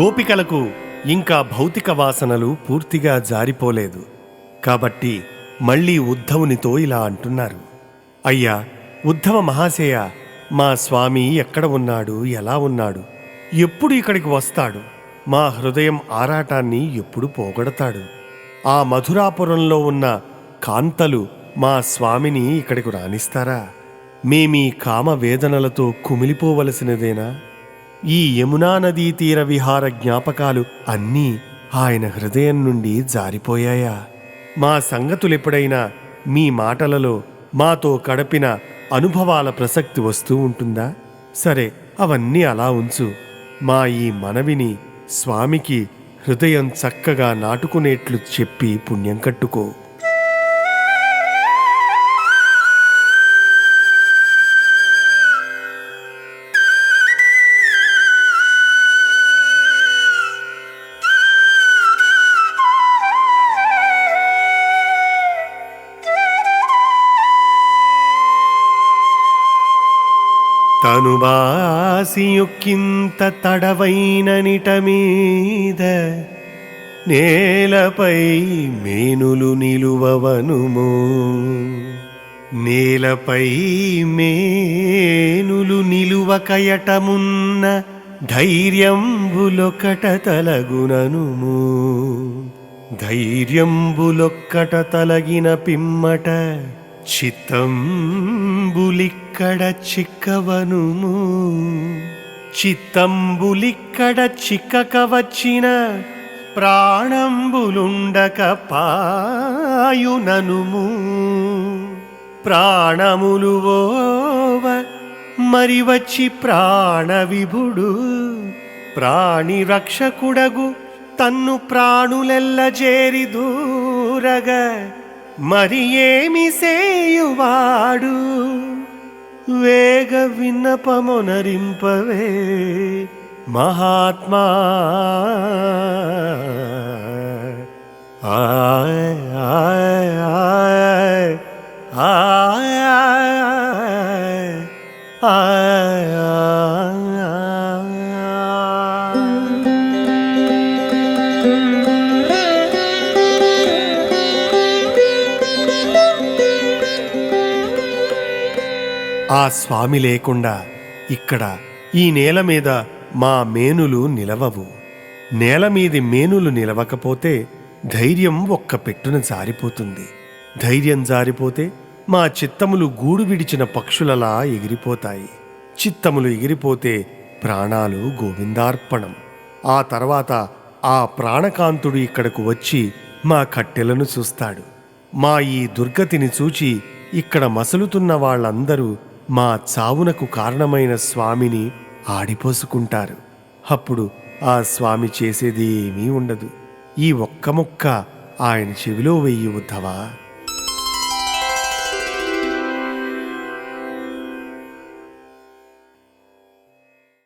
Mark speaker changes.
Speaker 1: గోపికలకు ఇంకా భౌతిక వాసనలు పూర్తిగా జారిపోలేదు. కాబట్టి మళ్ళీ ఉద్ధవునితో ఇలా అంటున్నారు. అయ్యా ఉద్ధవ మహాశయ మా స్వామి ఎక్కడ ఉన్నాడు ఎలా ఉన్నాడు? ఎప్పుడు ఇక్కడికి వస్తాడు? మా హృదయం ఆరాటాన్ని ఎప్పుడు పోగొడతాడు? ఆ మధురాపురంలో ఉన్న కాంతలు మా స్వామిని ఇక్కడికి రాణిస్తారా మేమీ కామ వేదనలతో కుమిలిపోవలసినదేనా? ఈ యమునా నదీ తీర విహార జ్ఞాపకాలు అన్నీ ఆయన హృదయం నుండి జారిపోయాయా? మా సంగతులెప్పుడైనా మీ మాటలలో మాతో కడపిన అనుభవాల ప్రసక్తి వస్తూ ఉంటుందా? సరే అవన్నీ అలా ఉంచు. మా ఈ మనవిని స్వామికి హృదయం చక్కగా నాటుకునేట్లు చెప్పి పుణ్యం కట్టుకో. తనుబాసియుక్కింత తడవైన నిటమీద నేలపై మేనులు నిలువవనుము. నేలపై మేనులు నిలువ కయటమున్న తలగుననుము. ధైర్యంబులొక్కట తలగిన పిమ్మట చిత్తంబులిక్కడ చిక్కవనుము. చిత్తంబులిక్కడ చిక్కక వచ్చిన ప్రాణంబులుండక పాయుననుము. ప్రాణములు ఓవ మరి వచ్చి ప్రాణవిభుడు ప్రాణి రక్షకుడగు తన్ను ప్రాణులెల్ల చేరి దూరగా మరి ఏమి సేయువాడు? వేగ విన్నపమునరింపవే మహాత్మా. ఆయ్ ఆయ్ ఆయ్ ఆయ్ ఆయ్ ఆ స్వామి లేకుండా ఇక్కడ ఈ నేల మీద మా మేనులు నిలవవు. నేల మీది మేనులు నిలవకపోతే ధైర్యం ఒక్క పెట్టున జారిపోతుంది. ధైర్యం జారిపోతే మా చిత్తములు గూడు విడిచిన పక్షులలా ఎగిరిపోతాయి. చిత్తములు ఎగిరిపోతే ప్రాణాలు గోవిందార్పణం. ఆ తర్వాత ఆ ప్రాణకాంతుడు ఇక్కడకు వచ్చి మా కట్టెలను చూస్తాడు. మా ఈ దుర్గతిని చూచి ఇక్కడ మసలుతున్న వాళ్ళందరూ మా చావునకు కారణమైన స్వామిని ఆడిపోసుకుంటారు. అప్పుడు ఆ స్వామి చేసేది ఏమీ ఉండదు. ఈ ఒక్క ముక్క ఆయన చెవిలో వెయ్యి ఉద్ధవా?